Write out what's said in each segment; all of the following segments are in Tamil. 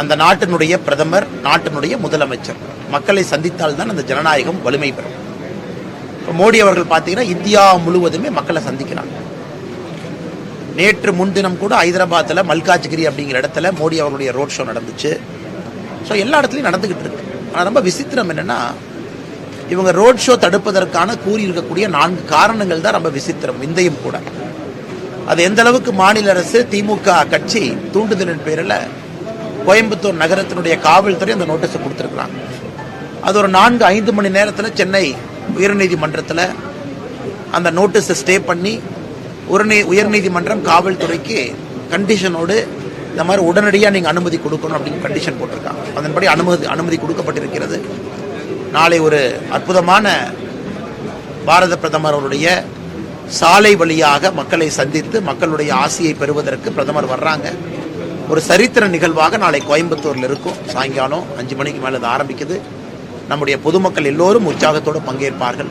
அந்த நாட்டினுடைய பிரதமர் நாட்டினுடைய முதலமைச்சர். மக்களை சந்தித்தால் தான் அந்த ஜனநாயகம் வலிமை பெறும். இப்போ மோடி அவர்கள் பார்த்தீங்கன்னா இந்தியா முழுவதுமே மக்களை சந்திக்கிறாங்க. நேற்று முன்தினம் கூட ஹைதராபாத்தில் மல்காஜ்கிரி அப்படிங்கிற இடத்துல மோடி அவர்களுடைய ரோட் ஷோ நடந்துச்சு. ஸோ எல்லா இடத்துலையும் நடந்துக்கிட்டு இருக்கு. ஆனால் ரொம்ப விசித்திரம் என்னன்னா இவங்க ரோட் ஷோ தடுப்பதற்கான கூறியிருக்கக்கூடிய நான்கு காரணங்கள் தான் ரொம்ப விசித்திரம் இந்தையும் கூட. அது எந்த அளவுக்கு மாநில அரசு திமுக கட்சி தூண்டுதலின் பேரில் கோயம்புத்தூர் நகரத்தினுடைய காவல்துறை அந்த நோட்டீஸை கொடுத்துருக்குறாங்க. அது ஒரு நான்கு ஐந்து மணி நேரத்தில் சென்னை உயர்நீதிமன்றத்தில் அந்த நோட்டீஸை ஸ்டே பண்ணி உயர்நீ உயர்நீதிமன்றம் காவல்துறைக்கு கண்டிஷனோடு இந்த மாதிரி உடனடியாக நீங்கள் அனுமதி கொடுக்கணும் அப்படின்னு கண்டிஷன் போட்டிருக்காங்க. அதன்படி அனுமதி அனுமதி கொடுக்கப்பட்டிருக்கிறது. நாளை ஒரு அற்புதமான பாரத பிரதமர் அவருடைய சாலை வழியாக மக்களை சந்தித்து மக்களுடைய ஆசையை பெறுவதற்கு பிரதமர் வர்றாங்க. ஒரு சரித்திர நிகழ்வாக நாளை கோயம்புத்தூரில் இருக்கும். சாயங்காலம் அஞ்சு மணிக்கு மேலே இது ஆரம்பிக்குது. நம்முடைய பொதுமக்கள் எல்லோரும் உற்சாகத்தோடு பங்கேற்பார்கள்.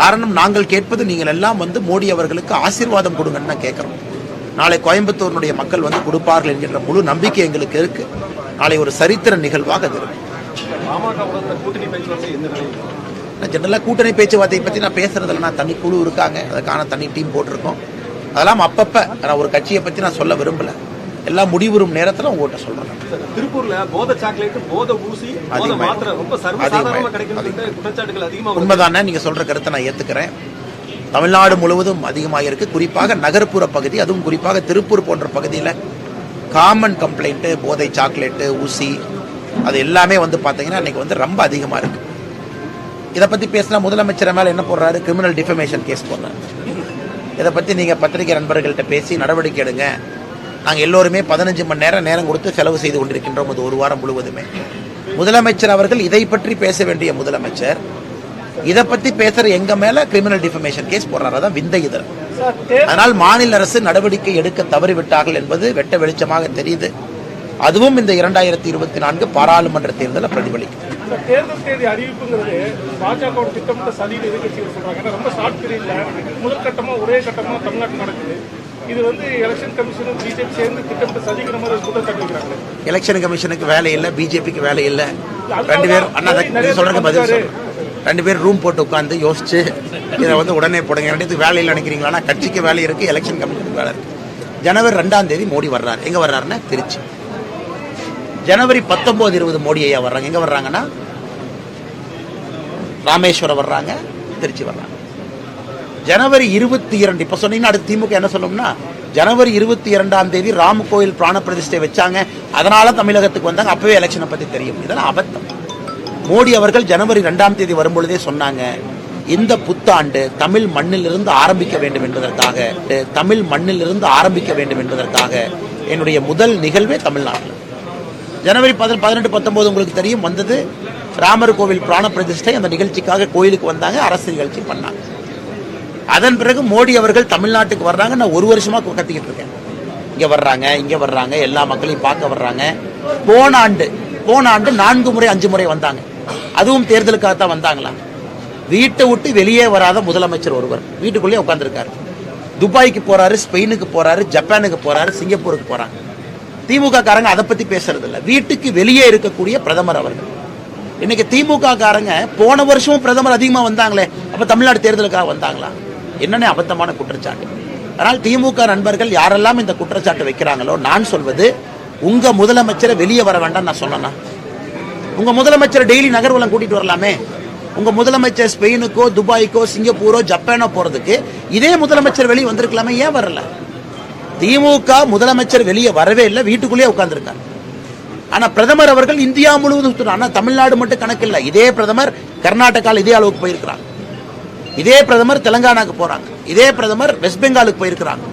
காரணம் நாங்கள் கேட்பது நீங்கள் எல்லாம் வந்து மோடி அவர்களுக்கு ஆசீர்வாதம் கொடுங்கன்னு தான் கேட்குறோம். நாளை கோயம்புத்தூரினுடைய மக்கள் வந்து கொடுப்பார்கள் என்கின்ற முழு நம்பிக்கை எங்களுக்கு இருக்கு. நாளை ஒரு சரித்திர நிகழ்வாக அது நான் ஜெனரலாக கூட்டணி பேச்சுவார்த்தையை பற்றி நான் பேசுறதில்ல. நான் தனி குழு இருக்காங்க. அதுக்கான தனி டீம் போட்டிருக்கோம். அதெல்லாம் அப்பப்போ நான் ஒரு கட்சியை பற்றி நான் சொல்ல விரும்பல. எல்லாம் முடிவுறும் நேரத்தில் உங்கள்கிட்ட சொல்கிறேன் திருப்பூர்ல போதை சாக்லேட் போதை ஊசி போதை. மாத்திரை ரொம்ப சர்வசாதாரணமா அதிகமாயிருக்கு. கிடைக்கும் குற்றச்சாட்டுகள் அதிகமா வருது. உண்மைதானே? நீங்கள் சொல்கிற கருத்தை நான் ஏற்றுக்கிறேன் தமிழ்நாடு முழுவதும் அதிகமாக இருக்கு குறிப்பாக நகர்ப்புற பகுதி அதுவும் குறிப்பாக திருப்பூர் போன்ற பகுதியில் காமன் கம்ப்ளைண்ட்டு போதை சாக்லேட்டு ஊசி அது எல்லாமே வந்து பார்த்தீங்கன்னா இன்னைக்கு வந்து ரொம்ப அதிகமாக இருக்கு. இதை பற்றி பேசினா முதலமைச்சர் மேலே என்ன போடுறாரு? கிரிமினல் டிஃபமேஷன் கேஸ் போடுறாரு. இதை பற்றி நீங்கள் பத்திரிகை நண்பர்கள்ட்ட பேசி நடவடிக்கை எடுங்க. நாங்கள் எல்லோருமே பதினஞ்சு மணி நேரம் நேரம் கொடுத்து செலவு செய்து கொண்டிருக்கின்றோம். அது ஒரு வாரம் முழுவதுமே. முதலமைச்சர் அவர்கள் இதை பற்றி பேச வேண்டிய முதலமைச்சர் இதை பற்றி பேசுற எங்க மேல கிரிமினல் டிஃபமேஷன் கேஸ் போடுறாரு. அதான் விந்தை இது அதனால் மாநில அரசு நடவடிக்கை எடுக்க தவறிவிட்டார்கள் என்பது வெட்ட வெளிச்சமாக தெரியுது. அதுவும் இந்த இரண்டாயிரத்தி இருபத்தி நான்கு பாராளுமன்ற தேர்தலில் பிரதிபலிக்கும் தேர்தல் தேதி அறிவிப்புங்கிறது பாஜக திட்டமிட்ட சதியில் எதிர்கட்சிகள் சொல்றாங்க. ஏன்னா ரொம்ப ஷார்ட் பீரியட்ல முதல் கட்டமா ஒரே கட்டமா தமிழ்நாட்டில் நடக்குது. இது வந்து எலெக்ஷன் கமிஷனும் பிஜேபி சேர்ந்து திட்டமிட்ட சதிக்கிற மாதிரி குற்றச்சாட்டு வைக்கிறாங்க எலெக்ஷன் கமிஷனுக்கு வேலை இல்லை பிஜேபிக்கு வேலை இல்லை. ரெண்டு பேரும் அண்ணா சொல்றதுக்கு பதில் சொல்றேன் ரெண்டு பேரும் ரூம் போட்டு உட்காந்து யோசிச்சு இதை வந்து உடனே போடுங்க. ரெண்டுத்துக்கு வேலை இல்லை நினைக்கிறீங்களா? கட்சிக்கு வேலை இருக்கு எலெக்ஷன் கமிஷனுக்கு வேலை இருக்கு. ஜனவரி ரெண்டாம் தேதி மோடி வர்றாரு. எங்க வர்றாருன்னா திருச்சி. ஜனவரி பத்தொன்பது இருபது மோடி ஐயா வர்றாங்க. எங்க வர்றாங்கன்னா ராமேஸ்வரம் வர்றாங்க திருச்சி வர்றாங்க. ஜனவரி இருபத்தி இரண்டு இப்போ சொன்னீங்கன்னா அடுத்து திமுக என்ன சொல்லணும்னா ஜனவரி இருபத்தி இரண்டாம் தேதி ராம கோயில் பிராண பிரதிஷ்டை வச்சாங்க. அதனால தமிழகத்துக்கு வந்தாங்க. அப்பவே எலெக்ஷனை பத்தி தெரியும். இதெல்லாம் அபத்தம். மோடி அவர்கள் ஜனவரி ரெண்டாம் தேதி வரும்பொழுதே சொன்னாங்க இந்த புத்தாண்டு தமிழ் மண்ணிலிருந்து ஆரம்பிக்க வேண்டும் என்பதற்காக தமிழ் மண்ணிலிருந்து ஆரம்பிக்க வேண்டும் என்பதற்காக என்னுடைய முதல் நிகழ்வே தமிழ்நாட்டில். ஜனவரி பதினெட்டு பத்தொன்பது உங்களுக்கு தெரியும். வந்தது ராமர் கோவில் பிராண பிரதிஷ்டை அந்த நிகழ்ச்சிக்காக கோயிலுக்கு வந்தாங்க. அரசு நிகழ்ச்சி பண்ணாங்க. அதன் பிறகு மோடி அவர்கள் தமிழ்நாட்டுக்கு வர்றாங்க. நான் ஒரு வருஷமாக கத்திக்கிட்டு இருக்கேன். இங்கே வர்றாங்க இங்கே வர்றாங்க எல்லா மக்களையும் பார்க்க வர்றாங்க. போன ஆண்டு போன ஆண்டு நான்கு முறை அஞ்சு முறை வந்தாங்க. அதுவும் தேர்தலுக்காக தான் வந்தாங்களா? வீட்டை விட்டு வெளியே வராத முதலமைச்சர் ஒருவர். வீட்டுக்குள்ளேயே உட்காந்துருக்காரு துபாய்க்கு போறாரு ஸ்பெயினுக்கு போறாரு ஜப்பானுக்கு போறாரு சிங்கப்பூருக்கு போறாங்க. திமுக காரங்க அதை பத்தி பேசுறது இல்லை வீட்டுக்கு வெளியே இருக்கக்கூடிய பிரதமர் அவர்கள். இன்னைக்கு திமுக காரங்க போன வருஷமும் பிரதமர் அதிகமா வந்தாங்களே. அப்ப தமிழ்நாடு தேர்தலுக்காக வந்தாங்களா? என்னென்ன அபத்தமான குற்றச்சாட்டு? அதனால் திமுக நண்பர்கள் யாரெல்லாம் இந்த குற்றச்சாட்டு வைக்கிறாங்களோ நான் சொல்வது உங்கள் முதலமைச்சரை வெளியே வர வேண்டாம் நான் சொன்னேன்னா உங்கள் முதலமைச்சர் டெய்லி நகர்வலம் கூட்டிகிட்டு வரலாமே. உங்கள் முதலமைச்சர் ஸ்பெயினுக்கோ துபாய்க்கோ சிங்கப்பூரோ ஜப்பானோ போகிறதுக்கு இதே முதலமைச்சர் வெளியே வந்திருக்கலாமே ஏன் வரல? திமுக முதலமைச்சர் வெளியே வரவே இல்லை வீட்டுக்குள்ளேயே உட்கார்ந்துருக்காங்க ஆனால் பிரதமர் அவர்கள் இந்தியா முழுவதும் ஆனால் தமிழ்நாடு மட்டும் கணக்கு இல்லை இதே பிரதமர் கர்நாடகாவில் இதே அளவுக்கு போயிருக்கிறார். இதே பிரதமர் தெலங்கானாக்கு போறாங்க. இதே பிரதமர் வெஸ்ட் பெங்காலுக்கு போயிருக்கிறாங்க.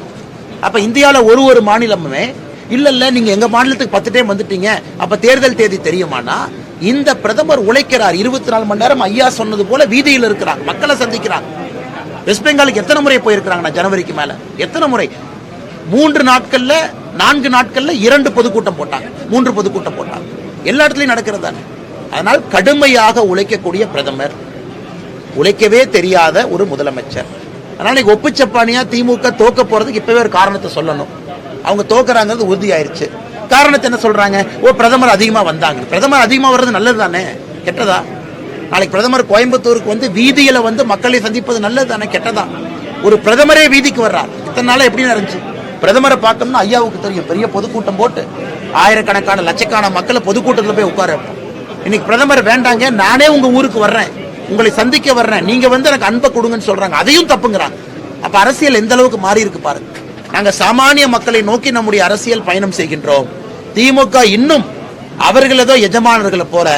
அப்ப இந்தியால ஒரு ஒரு மாநிலமுமே இல்ல இல்ல நீங்க எங்க மாநிலத்துக்கு பத்து டைம் வந்துட்டீங்க. அப்ப தேர்தல் தேதி தெரியுமானா? இந்த பிரதமர் உழைக்கிறார் இருபத்தி நாலு மணி நேரம் ஐயா சொன்னது போல வீதியில் இருக்கிறாங்க. மக்களை சந்திக்கிறாங்க. வெஸ்ட் பெங்காலுக்கு எத்தனை முறை போயிருக்கிறாங்கண்ணா ஜனவரிக்கு மேல? எத்தனை முறை? மூன்று நாட்கள்ல நான்கு நாட்கள்ல இரண்டு பொதுக்கூட்டம் போட்டாங்க. மூன்று பொதுக்கூட்டம் போட்டாங்க. எல்லா இடத்துலயும் நடக்கிறது தானே? அதனால் கடுமையாக உழைக்கக்கூடிய பிரதமர் உழைக்கவே தெரியாத ஒரு முதலமைச்சர். அதனால் இன்னைக்கு ஒப்புச்சப்பானியா திமுக தோக்க போறதுக்கு இப்பவே ஒரு காரணத்தை சொல்லணும். அவங்க தோக்குறாங்கிறது உறுதியாயிருச்சு. காரணத்தை என்ன சொல்றாங்க? ஓ பிரதமர் அதிகமாக வந்தாங்க. பிரதமர் அதிகமாக வர்றது நல்லது தானே கெட்டதா? நாளைக்கு பிரதமர் கோயம்புத்தூருக்கு வந்து வீதியில வந்து மக்களை சந்திப்பது நல்லது தானே கெட்டதா? ஒரு பிரதமரே வீதிக்கு வர்றார். இத்தனை நாளாக எப்படி நடந்துச்சு பிரதமரை பார்த்தோம்னா ஐயாவுக்கு தெரியும். பெரிய பொதுக்கூட்டம் போட்டு ஆயிரக்கணக்கான லட்சக்கான மக்களை பொதுக்கூட்டத்தில் போய் உட்கார இன்னைக்கு பிரதமர் வேண்டாங்க நானே உங்க ஊருக்கு வர்றேன். உங்களை சந்திக்க வர்றேன். நீங்க வந்து எனக்கு அன்பை கொடுங்கன்னு சொல்றாங்க. அதையும் தப்புங்கிறாங்க. அப்ப அரசியல் எந்த அளவுக்கு மாறி இருக்கு பாருங்க. நாங்க சாமானிய மக்களை நோக்கி நம்முடைய அரசியல் பயணம் செய்கின்றோம். திமுக இன்னும் அவர்கள் ஏதோ எஜமானர்களை போல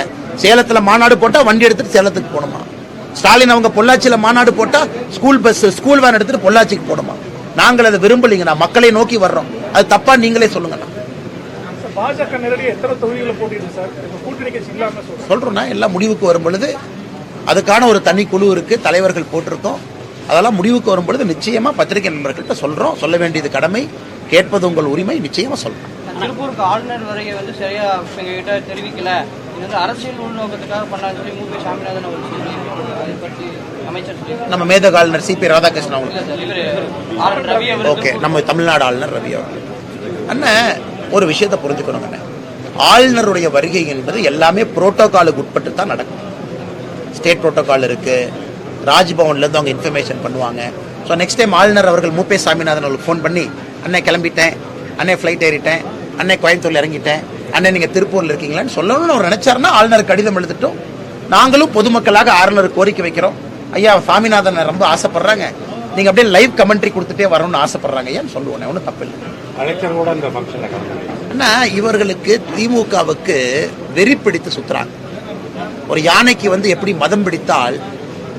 சேலத்துல மாநாடு போட்டா வண்டி எடுத்துட்டு சேலத்துக்கு போகணுமா? ஸ்டாலின் அவங்க பொள்ளாச்சியில மாநாடு போட்டா ஸ்கூல் பஸ் ஸ்கூல் வேன் எடுத்துட்டு பொள்ளாச்சிக்கு போகணுமா? நாங்கள் அதை விரும்பலைங்கண்ணா. மக்களை நோக்கி வர்றோம். அது தப்பா நீங்களே சொல்லுங்கண்ணா. பாஜக நேரடியாக எத்தனை சார்? கூட்டணி கட்சி எல்லாம் முடிவுக்கு வரும் பொழுது அதுக்கான ஒரு தனி குழு இருக்கு தலைவர்கள் போட்டிருக்கோம். அதெல்லாம் முடிவுக்கு வரும் பொழுது நிச்சயமா பத்திரிகை நண்பர்கள்ட்ட சொல்றோம். சொல்ல வேண்டியது கடமை. கேட்பது உங்கள் உரிமை. நிச்சயமா சொல்றோம். திருப்பூருக்கு ஆளுநர் வருகை வந்து சரியா எங்ககிட்ட தெரிவிக்கல. இது வந்து அரசியல் உள்நோக்கத்துக்காக பண்ணான்னு சொல்லி மூப்பி சாமிநாதன் அவர் அதை பற்றி அமைச்சர் நம்ம மேதக ஆளுநர் சிபி ராதாகிருஷ்ணன் அவங்களுக்கு ஓகே நம்ம தமிழ்நாடு ஆளுநர் ரவி அவர்கள். அண்ணன் ஒரு விஷயத்தை புரிஞ்சுக்கணும் அண்ணன் ஆளுநருடைய வருகை என்பது எல்லாமே புரோட்டோகாலுக்கு உட்பட்டு தான் நடக்கும். ஸ்டேட் புரோட்டோகால் இருக்கு. ராஜ்பவன்ல இருந்து அவங்க இன்ஃபர்மேஷன் பண்ணுவாங்க. ஸோ நெக்ஸ்ட் டைம் ஆளுநர் அவர்கள் மூப்பே சாமிநாதன் அவர்களுக்கு ஃபோன் பண்ணி அண்ணே கிளம்பிட்டேன். அண்ணே ஃப்ளைட் ஏறிட்டேன். அண்ணே கோயம்புத்தூர்ல இறங்கிட்டேன். அண்ணே நீங்க திருப்பூர்ல இருக்கீங்களான்னு சொல்லணும்னு அவர் நினைச்சாருன்னா ஆளுநர் கடிதம் எழுதிட்டோம். நாங்களும் பொதுமக்களாக ஆளுநர் கோரிக்கை வைக்கிறோம். ஐயா சாமிநாதன் ரொம்ப ஆசைப்படுறாங்க. நீங்க அப்படியே லைவ் கமெண்ட்ரி கொடுத்துட்டே வரணும்னு ஆசைப்படுறாங்க. ஏன்னு சொல்லுவேன் ஒன்றும் தப்பு இல்லை. ஆனா இவர்களுக்கு திமுகவுக்கு வெறி பிடித்து சுத்துறாங்க. ஒரு யானைக்கு வந்து எப்படி மதம் பிடித்தால்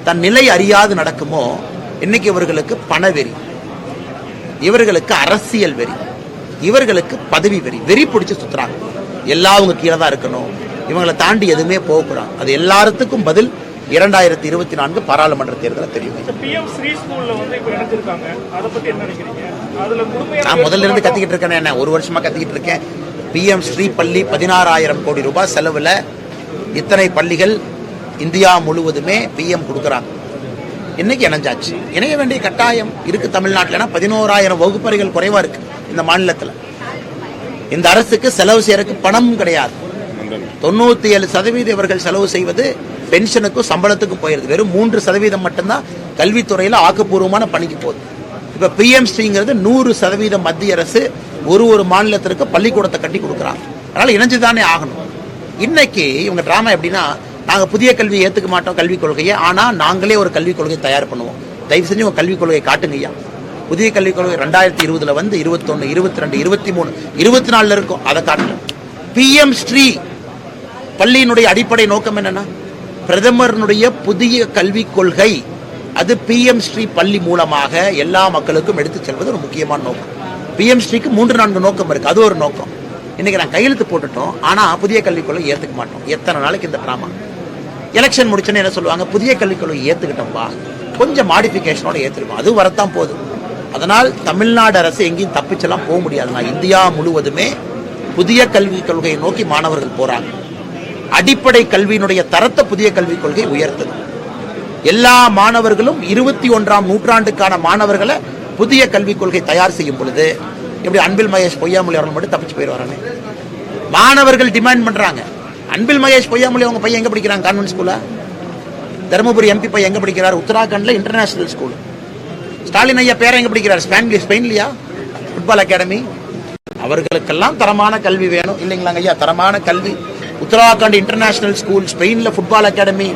தன் நிலை அறியாது நடக்குமோ இன்னைக்கு இவர்களுக்கு பணவெறி இவர்களுக்கு அரசியல் வெறி இவர்களுக்கு பதவி வெறி வெறி பிடிச்சு சுத்துறாங்க. எல்லாம் அவங்க கீழே தான் இருக்கணும். இவங்களை தாண்டி எதுவுமே போகக்கூடாது அது எல்லாத்துக்கும் பதில் இரண்டாயிரத்தி இருபத்தி நான்கு பாராளுமன்ற தேர்தலில் தெரியும் நான் முதல்ல இருந்து கத்திக்கிட்டு இருக்கேன் என்ன ஒரு வருஷமா கத்திக்கிட்டு இருக்கேன். பிஎம் ஸ்ரீ பள்ளி பதினாறாயிரம் கோடி ரூபாய் செலவுல இத்தனை பள்ளிகள் இந்தியா முழுவதுமே பிஎம் கொடுக்குறாங்க. இன்னைக்கு இணைஞ்சாச்சு. இணைய வேண்டிய கட்டாயம் இருக்கு தமிழ்நாட்டில்னா பதினோராயிரம் வகுப்பறைகள் குறைவா இருக்கு இந்த மாநிலத்தில். இந்த அரசுக்கு செலவு செய்யறதுக்கு பணம் கிடையாது. தொண்ணூத்தி ஏழு சதவீதம் இவர்கள் செலவு செய்வது பென்ஷனுக்கும் சம்பளத்துக்கும் போயிருது. வெறும் மூன்று சதவீதம் மட்டும்தான் கல்வித்துறையில் ஆக்கப்பூர்வமான பணிக்கு போகுது. இப்ப பிஎம் ஸ்ரீங்கிறது நூறு சதவீதம் மத்திய அரசு ஒரு ஒரு மாநிலத்திற்கு பள்ளிக்கூடத்தை கட்டி கொடுக்குறாங்க. அதனால இணைஞ்சுதானே ஆகணும். இன்னைக்கு இவங்க டிராமா எப்படின்னா நாங்கள் புதிய கல்வியை ஏற்றுக்க மாட்டோம் கல்விக் கொள்கையை. ஆனால் நாங்களே ஒரு கல்விக் கொள்கையை தயார் பண்ணுவோம். தயவு செஞ்சு உங்கள் கல்விக் கொள்கையை காட்டுங்க ஐயா. புதிய கல்விக் கொள்கை ரெண்டாயிரத்தி இருபதுல வந்து இருபத்தொன்று இருபத்தி ரெண்டு இருபத்தி மூணு இருபத்தி நாலில் இருக்கும். அதை காட்டணும் பிஎம் ஸ்ரீ பள்ளியினுடைய அடிப்படை நோக்கம் என்னன்னா பிரதமருடைய புதிய கல்விக் கொள்கை அது பிஎம் ஸ்ரீ பள்ளி மூலமாக எல்லா மக்களுக்கும் எடுத்துச் செல்வது ஒரு முக்கியமான நோக்கம். பிஎம் ஸ்ரீக்கு மூன்று நான்கு நோக்கம் இருக்கு. அது ஒரு நோக்கம். இன்னைக்கு நான் கையெழுத்து போட்டுட்டோம் ஆனால் புதிய கல்விக் ஏற்றுக்க ஏத்துக்க மாட்டோம். எத்தனை நாளைக்கு இந்த ட்ராமா எலெக்ஷன் முடிச்சோன்னு என்ன சொல்லுவாங்க? புதிய கல்விக் கொள்கை கொஞ்சம் மாடிஃபிகேஷனோட ஏத்துருக்கோம் அது வரத்தான் போதும் அதனால் தமிழ்நாடு அரசு எங்கேயும் தப்பிச்செல்லாம் போக முடியாது. நான் இந்தியா முழுவதுமே புதிய கல்விக் கொள்கையை நோக்கி மாணவர்கள் போறாங்க. அடிப்படை கல்வியினுடைய தரத்தை புதிய கல்விக் கொள்கை உயர்த்தது. எல்லா மாணவர்களும் இருபத்தி ஒன்றாம் நூற்றாண்டுக்கான மாணவர்களை புதிய கல்விக் கொள்கை தயார் செய்யும் பொழுது இப்படி அன்பில் மகேஷ் பொய்யாமொழி அவர்கள் மட்டும் தப்பிச்சு போயிடுவாரானே? மாணவர்கள் டிமாண்ட் பண்றாங்க. அன்பில் மகேஷ் பொய்யாமொழி அவங்க பையன் எங்கே படிக்கிறாங்க கான்வென்ட் ஸ்கூல்ல தருமபுரி எம்பி பையன் எங்க படிக்கிறார்? உத்தராகண்ட்ல இன்டர்நேஷனல் ஸ்கூல் ஸ்டாலின் ஐயா பேரை எங்கே படிக்கிறார்? ஸ்பெயின் ஸ்பெயின்லியா ஃபுட்பால் அகாடமி அவர்களுக்கெல்லாம் தரமான கல்வி வேணும். இல்லைங்களாங்க ஐயா? தரமான கல்வி. உத்தராகண்ட் இன்டர்நேஷனல் ஸ்கூல் ஸ்பெயினில் ஃபுட்பால் அகாடமி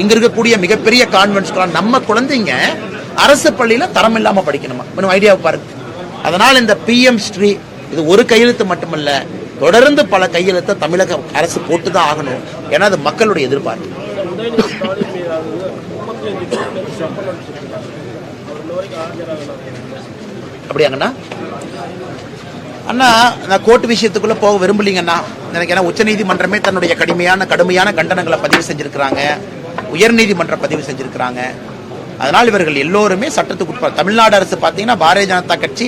இங்கே இருக்கக்கூடிய மிகப்பெரிய கான்வென்ட் ஸ்கூல் நம்ம குழந்தைங்க அரசு பள்ளியில தரம் இல்லாமல் படிக்கணுமா? இன்னும் ஐடியா பாருங்க. அதனால் இந்த பிஎம் ஸ்ரீ இது ஒரு கையெழுத்து மட்டுமல்ல தொடர்ந்து பல கையெழுத்தை தமிழக அரசு போட்டு தான் ஆகணும். ஏன்னா அது மக்களுடைய எதிர்பார்ப்பு. அப்படியாங்கண்ணா? அண்ணா நான் கோர்ட் விஷயத்துக்குள்ள போக விரும்பலீங்கண்ணா. எனக்கு ஏன்னா உச்சநீதிமன்றமே தன்னுடைய கடுமையான கடுமையான கண்டனங்களை பதிவு செஞ்சிருக்கிறாங்க. உயர்நீதிமன்றம் பதிவு செஞ்சிருக்கிறாங்க. அதனால் இவர்கள் எல்லோருமே சட்டத்துக்கு உட்பட தமிழ்நாடு அரசு பார்த்தீங்கன்னா பாரதிய ஜனதா கட்சி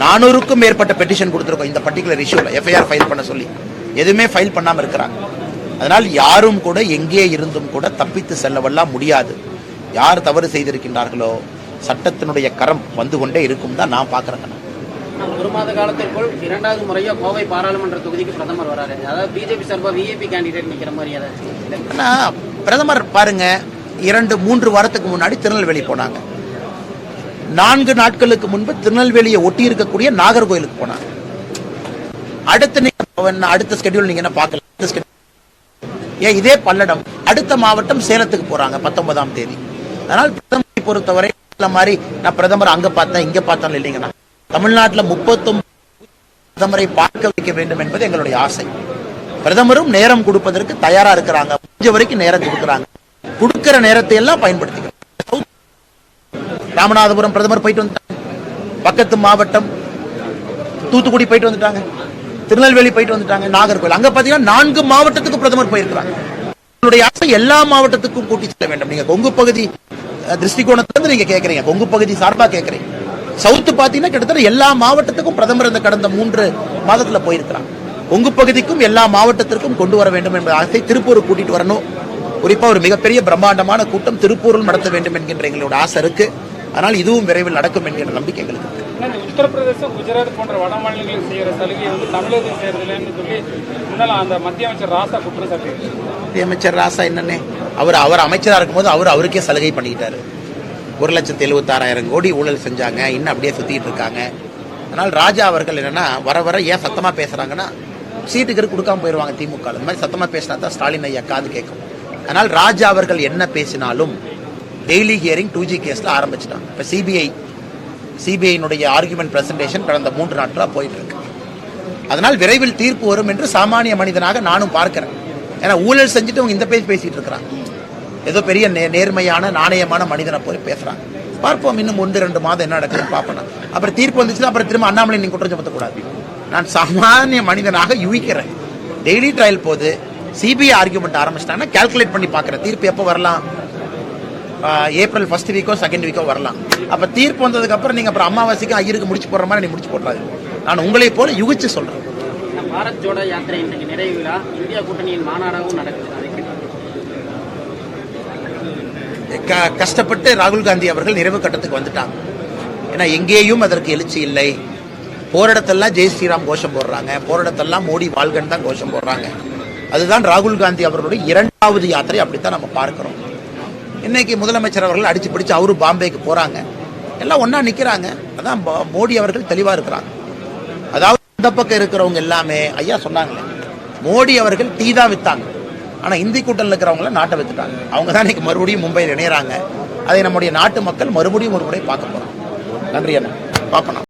நானூறுக்கும் மேற்பட்ட பெட்டிஷன் கொடுத்துருக்கோம் இந்த பர்டிகுலர் இஷ்யூல எஃப்ஐஆர் ஃபைல் பண்ண சொல்லி. எதுவுமே ஃபைல் பண்ணாம இருக்கிறாங்க. அதனால் யாரும் கூட எங்கே இருந்தும் கூட தப்பித்து செல்லவெல்லாம் முடியாது. யார் தவறு செய்திருக்கின்றார்களோ சட்டத்தினுடைய கரம் வந்து கொண்டே இருக்கும் தான் நான் பார்க்குறேங்கண்ணா ஒரு மாத காலத்திற்குள் இரண்டாவது முறையா கோவை பாராளுமன்ற தொகுதிக்கு பிரதமர் வராரு. அதாவது பிஜேபி சார்பா விஐபி கேண்டிடேட் நிக்கிற மாதிரி ஏதாச்சும் பிரதமர் பாருங்க இரண்டு மூன்று வாரத்துக்கு முன்னாடி திருநெல்வேலி போனாங்க. நான்கு நாட்களுக்கு முன்பு திருநெல்வேலியை ஒட்டி இருக்கக்கூடிய நாகர்கோயிலுக்கு போனாங்க அடுத்த நீங்க அடுத்த ஸ்கெடியூல் நீங்க என்ன பார்க்கல? அடுத்த ஏன் இதே பல்லடம் அடுத்த மாவட்டம் சேலத்துக்கு போறாங்க பத்தொன்பதாம் தேதி. அதனால் பிரதமரை பொறுத்தவரை இந்த மாதிரி நான் பிரதமர் அங்க பார்த்தேன் இங்க பார்த்தேன் இல்லைங்கண்ணா. தமிழ்நாட்டுல முப்பத்தொன்பது பிரதமரை பார்க்க வைக்க வேண்டும் என்பது எங்களுடைய ஆசை. பிரதமரும் நேரம் கொடுப்பதற்கு தயாரா இருக்கிறாங்க. முடிஞ்ச வரைக்கும் நேரம் கொடுக்குறாங்க. கொடுக்கிற நேரத்தை எல்லாம் பயன்படுத்திக்கிறாங்க ராமநாதபுரம் பிரதமர் போயிட்டு வந்துட்டாங்க. பக்கத்து மாவட்டம் தூத்துக்குடி போயிட்டு வந்துட்டாங்க. திருநெல்வேலி போயிட்டு வந்துட்டாங்க. நாகர்கோவில். அங்க பாத்தீங்கன்னா நான்கு மாவட்டத்துக்கு பிரதமர் போயிருக்கிறாங்க உங்களுடைய ஆசை எல்லா மாவட்டத்துக்கும் கூட்டி செல்ல வேண்டும். நீங்க கொங்கு பகுதி அஹ், திருஷ்டிகோணத்திலிருந்து நீங்க கேக்குறீங்க. கொங்கு பகுதி சார்பா கேக்குறீங்க. சவுத்து பாத்தீங்கன்னா கிட்டத்தட்ட எல்லா மாவட்டத்துக்கும் பிரதமர் இந்த கடந்த மூன்று மாதத்துல போயிருக்கிறாங்க கொங்கு பகுதிக்கும் எல்லா மாவட்டத்திற்கும் கொண்டு வர வேண்டும் என்ற ஆசை திருப்பூர் கூட்டிட்டு வரணும். குறிப்பா ஒரு மிகப்பெரிய பிரம்மாண்டமான கூட்டம் திருப்பூரில் நடத்த வேண்டும் என்கின்ற எங்களோட ஆசை இருக்கு. ஆனால் இதுவும் விரைவில் நடக்கும் என்கின்ற நம்பிக்கை எங்களுக்கு உத்தரப்பிரதேசம் குஜராத் போன்ற வட மாநிலங்களில் செய்யற சலுகையை வந்து தமிழகத்தில் செய்யறதில்லைன்னு சொல்லி முன்னால அந்த மத்திய அமைச்சர் ராசா குற்றம் சாட்டியிருக்காரு மத்திய அமைச்சர் ராசா என்னன்னே அவர் அவர் அமைச்சரா இருக்கும்போது அவர் அவருக்கே சலுகை பண்ணிக்கிட்டாரு. ஒரு லட்சத்தி எழுபத்தாறாயிரம் கோடி ஊழல் செஞ்சாங்க இன்னும் அப்படியே சுத்திட்டு இருக்காங்க. அதனால் ராஜா அவர்கள் என்னன்னா வர வர ஏன் சத்தமா பேசுறாங்கன்னா சீட்டுக்கு கொடுக்காம போயிடுவாங்க திமுக இந்த மாதிரி சத்தமா பேசினா தான் ஸ்டாலின் ஐயா காது கேட்கும். அதனால் ராஜா அவர்கள் என்ன பேசினாலும் டெய்லி ஹியரிங் டூ ஜி கேஸில் ஆரம்பிச்சிட்டாங்க. இப்போ சிபிஐ சிபிஐனுடைய ஆர்குமெண்ட் ப்ரெசன்டேஷன் கடந்த மூன்று நாட்களாக போயிட்டு இருக்கு அதனால் விரைவில் தீர்ப்பு வரும் என்று சாமானிய மனிதனாக நானும் பார்க்கிறேன். ஏன்னா ஊழல் செஞ்சுட்டு அவங்க இந்த பேச்சு பேசிட்டு இருக்கிறாங்க. ஏதோ பெரிய நே- நேர்மையான நாணயமான மனிதனை போய் பேசுகிறாங்க பார்ப்போம் இன்னும் ஒன்று ரெண்டு மாதம் என்ன நடக்குதுன்னு பார்ப்போம். அப்புறம் தீர்ப்பு வந்துச்சுன்னா அப்புறம் திரும்ப அண்ணாமலை நீங்கள் குற்றம் சுமத்தக்கூடாது. நான் சாமானிய மனிதனாக யூகிக்கிறேன். டெய்லி ட்ரையல் போது சிபிஐ ஆர்குமெண்ட் ஆரம்பிச்சிட்டாங்கன்னா கால்குலேட் பண்ணி பார்க்குறேன். தீர்ப்பு எப்போ வரலாம்? ஏப்ரல் ஃபர்ஸ்ட் வீக்கோ செகண்ட் வீக்கோ வரலாம். அப்ப தீர்ப்பு வந்ததுக்கு அப்புறம் நீங்க அப்புறம் அமாவாசைக்கு ஐயருக்கு முடிச்சு போடுற மாதிரி நீ முடிச்சு போடுறாரு நான் உங்களை போல யுகிச்சு சொல்றேன். பாரத் ஜோடோ யாத்திரை இன்னைக்கு நிறைவு விழா. இந்தியா கூட்டணியின் மாநாடாகவும் நடக்குது கஷ்டப்பட்டு ராகுல் காந்தி அவர்கள் நிறைவு கட்டத்துக்கு வந்துட்டாங்க. ஏன்னா எங்கேயும் அதற்கு எழுச்சி இல்லை. போரிடத்தெல்லாம் ஜெய் ஸ்ரீராம் கோஷம் போடுறாங்க. போரிடத்தெல்லாம் மோடி வாழ்கன் தான் கோஷம் போடுறாங்க. அதுதான் ராகுல் காந்தி அவர்களுடைய இரண்டாவது யாத்திரை அப்படித்தான் நம்ம பார்க்கிறோம். இன்னைக்கு முதலமைச்சர் அவர்கள் அடிச்சு பிடிச்சு அவரும் பாம்பேக்கு போறாங்க. எல்லாம் ஒன்றா நிக்கிறாங்க. அதான் மோடி அவர்கள் தெளிவா இருக்கிறாங்க. அதாவது இந்த பக்கம் இருக்கிறவங்க எல்லாமே ஐயா சொன்னாங்களே மோடி அவர்கள் டீ தான் வித்தாங்க. ஆனா இந்தி கூட்டத்தில் இருக்கிறவங்கள நாட்டை வித்துட்டாங்க. அவங்க தான் இன்னைக்கு மறுபடியும் மும்பையில் இணையறாங்க. அதை நம்முடைய நாட்டு மக்கள் மறுபடியும் ஒரு முறை பார்க்க போறோம் நன்றி அண்ணா. பார்ப்போம்.